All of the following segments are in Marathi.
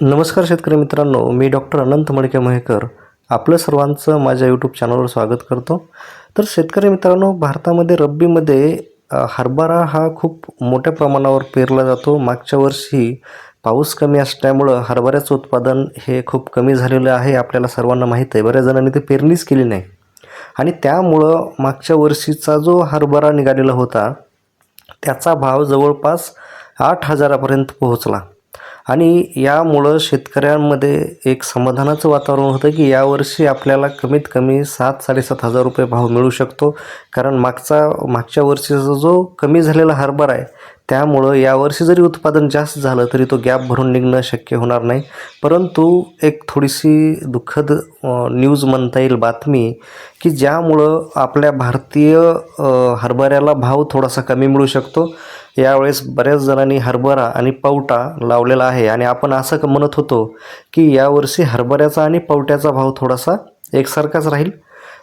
नमस्कार शेतकरी मित्रांनो मी डॉक्टर अनंत मडके महेकर. आपलं सर्वांचं माझ्या यूट्यूब चॅनलवर स्वागत करतो. तर शेतकरी मित्रांनो भारतामध्ये रब्बीमध्ये हरभरा हा खूप मोठ्या प्रमाणावर पेरला जातो. मागच्या वर्षी पाऊस कमी असल्यामुळं हरभऱ्याचं उत्पादन हे खूप कमी झालेलं आहे आपल्याला सर्वांना माहीत आहे. बऱ्याच जणांनी ते पेरणीच केली नाही. आणि त्यामुळं मागच्या वर्षीचा जो हरभरा निघालेला होता त्याचा भाव जवळपास आठ हजारापर्यंत पोहोचला. आणि यामुळं शेतकऱ्यांमध्ये एक समाधानाचं वातावरण होतं की यावर्षी आपल्याला कमीत कमी सात साडेसात हजार रुपये भाव मिळू शकतो. कारण मागचा मागच्या वर्षीचा जो कमी झालेला हरभरा आहे त्यामुळं यावर्षी जरी उत्पादन जास्त झालं तरी तो गॅप भरून निघणं शक्य होणार नाही. परंतु एक थोडीशी दुःखद न्यूज म्हणता येईल बातमी की ज्यामुळं आपल्या भारतीय हरभऱ्याला भाव थोडासा कमी मिळू शकतो. यावेळेस बऱ्याच जणांनी हरभरा आणि पावटा लावलेला आहे. आणि आपण असं म्हणत होतो की यावर्षी हरभऱ्याचा आणि पावट्याचा भाव थोडासा एकसारखाच राहील.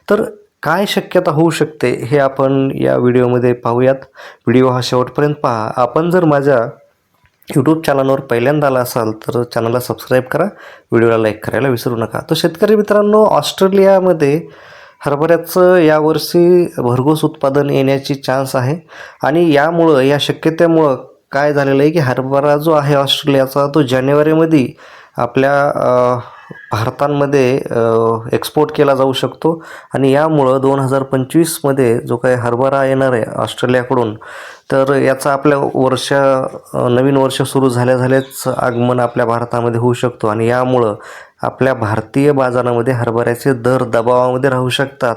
तर काय शक्यता होऊ शकते हे आपण या व्हिडिओमध्ये पाहूयात. व्हिडिओ हा शेवटपर्यंत पहा. आपण जर माझ्या यूट्यूब चॅनलवर पहिल्यांदा आला असाल तर चॅनलला सबस्क्राईब करा. व्हिडिओला लाईक करायला विसरू नका. तर शेतकरी मित्रांनो ऑस्ट्रेलियामध्ये हरभऱ्याचं यावर्षी भरघोस उत्पादन येण्याची चान्स आहे. आणि यामुळं या शक्यतेमुळं काय झालेलं आहे की हरभरा जो आहे ऑस्ट्रेलियाचा तो जानेवारीमध्ये आपल्या भारतांमध्ये एक्सपोर्ट केला जाऊ शकतो. आणि यामुळं दोन हजार पंचवीसमध्ये जो काही हरभरा येणार आहे ऑस्ट्रेलियाकडून तर याचा आपल्या वर्ष नवीन वर्ष सुरू झाल्या झाल्याच आगमन आपल्या भारतामध्ये होऊ शकतो. आणि यामुळं आपल्या भारतीय बाजारामध्ये हरभऱ्याचे दर दबावामध्ये राहू शकतात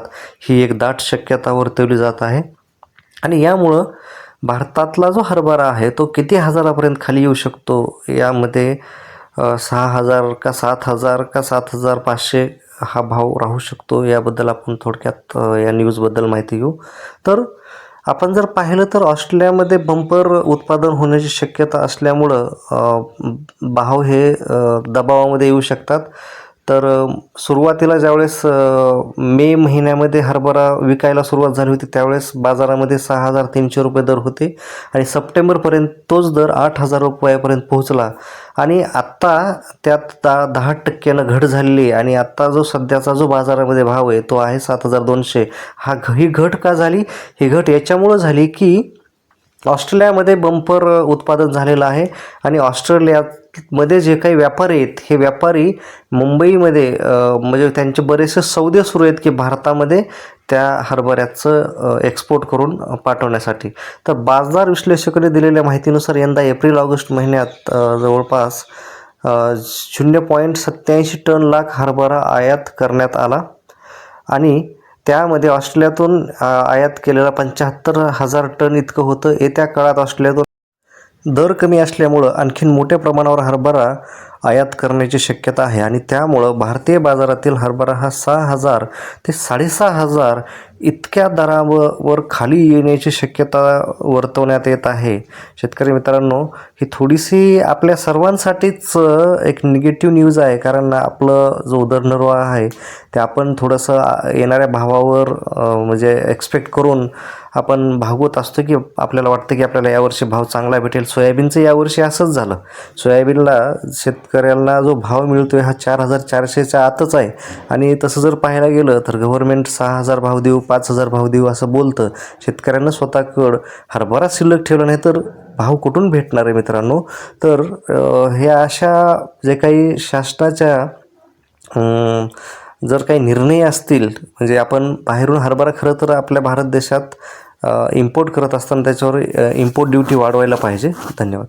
ही एक दाट शक्यता वर्तवली जात आहे. आणि यामुळं भारतातला जो हरभरा आहे तो किती हजारापर्यंत खाली येऊ शकतो यामध्ये सहा हजार का सात हजार का सात हजार पाचशे हा भाव राहू शकतो. याबद्दल आपण थोडक्यात या न्यूजबद्दल माहिती घेऊ. तर आपण जर पाहिलं तर ऑस्ट्रेलियामध्ये बंपर उत्पादन होण्याची शक्यता असल्यामुळं भाव हे दबावामध्ये येऊ शकतात. तर सुरुवातीला ज्यावेळेस मे महिन्यामध्ये हरभरा विकायला सुरुवात झाली होती त्यावेळेस बाजारामध्ये सहा हजार तीनशे रुपये दर होते आणि सप्टेंबरपर्यंत तोच दर आठ हजार रुपयापर्यंत पोहोचला. आणि आत्ता त्यात दा दहा टक्क्यानं घट झालेली आहे आणि आत्ता जो सध्याचा जो बाजारामध्ये भाव आहे तो आहे सात हजार दोनशे. हा घ- ही घट का झाली? ही घट याच्यामुळं झाली की ऑस्ट्रेलियामध्ये बंपर उत्पादन झालेलं आहे आणि ऑस्ट्रेलियामध्ये जे काही व्यापारी आहेत हे व्यापारी मुंबईमध्ये म्हणजे त्यांचे बरेचसे सौदे सुरू आहेत की भारतामध्ये त्या हरभऱ्याचं एक्सपोर्ट करून पाठवण्यासाठी. तर बाजार विश्लेषकांनी दिलेल्या माहितीनुसार यंदा एप्रिल ऑगस्ट महिन्यात जवळपास शून्य पॉईंट सत्याऐंशी टन लाख हरभरा आयात करण्यात आला आणि त्यामध्ये ऑस्ट्रेलियातून आयात केलेला पंच्याहत्तर हजार टन इतकं होतं. येत्या काळात ऑस्ट्रेलियातून दर कमी असल्यामुळं आणखीन मोठ्या प्रमाणावर हरभरा आयात करण्याची शक्यता आहे. आणि त्यामुळं भारतीय बाजारातील हरभरा हा सहा हजार ते साडेसहा हजार इतक्या दरावर खाली येण्याची शक्यता वर्तवण्यात येत आहे. शेतकरी मित्रांनो ही थोडीशी आपल्या सर्वांसाठीच एक निगेटिव्ह न्यूज आहे. कारण आपलं जो उदरनिर्वाह आहे ते आपण थोडंसं येणाऱ्या भावावर म्हणजे एक्सपेक्ट करून आपण भागवत असतो की आपल्याला वाटतं की आपल्याला यावर्षी भाव चांगला भेटेल. सोयाबीनचं यावर्षी असंच झालं. सोयाबीनला शेत शेतकऱ्यांना जो भाव मिळतोय हा चार हजार चारशेच्या आतच आहे. आणि तसं जर पाहायला गेलं तर गव्हर्नमेंट सहा हजार भाव देऊ पाच हजार भाव देऊ असं बोलतं. शेतकऱ्यांना स्वतःकडं हरभरा शिल्लक ठेवला नाही तर भाव कुठून भेटणार आहे मित्रांनो? तर हे ह्या अशा जे काही शासनाच्या जर काही निर्णय असतील म्हणजे आपण बाहेरून हरभरा खरं तर आपल्या भारत देशात इम्पोर्ट करत असताना त्याच्यावर इम्पोर्ट ड्युटी वाढवायला पाहिजे. धन्यवाद.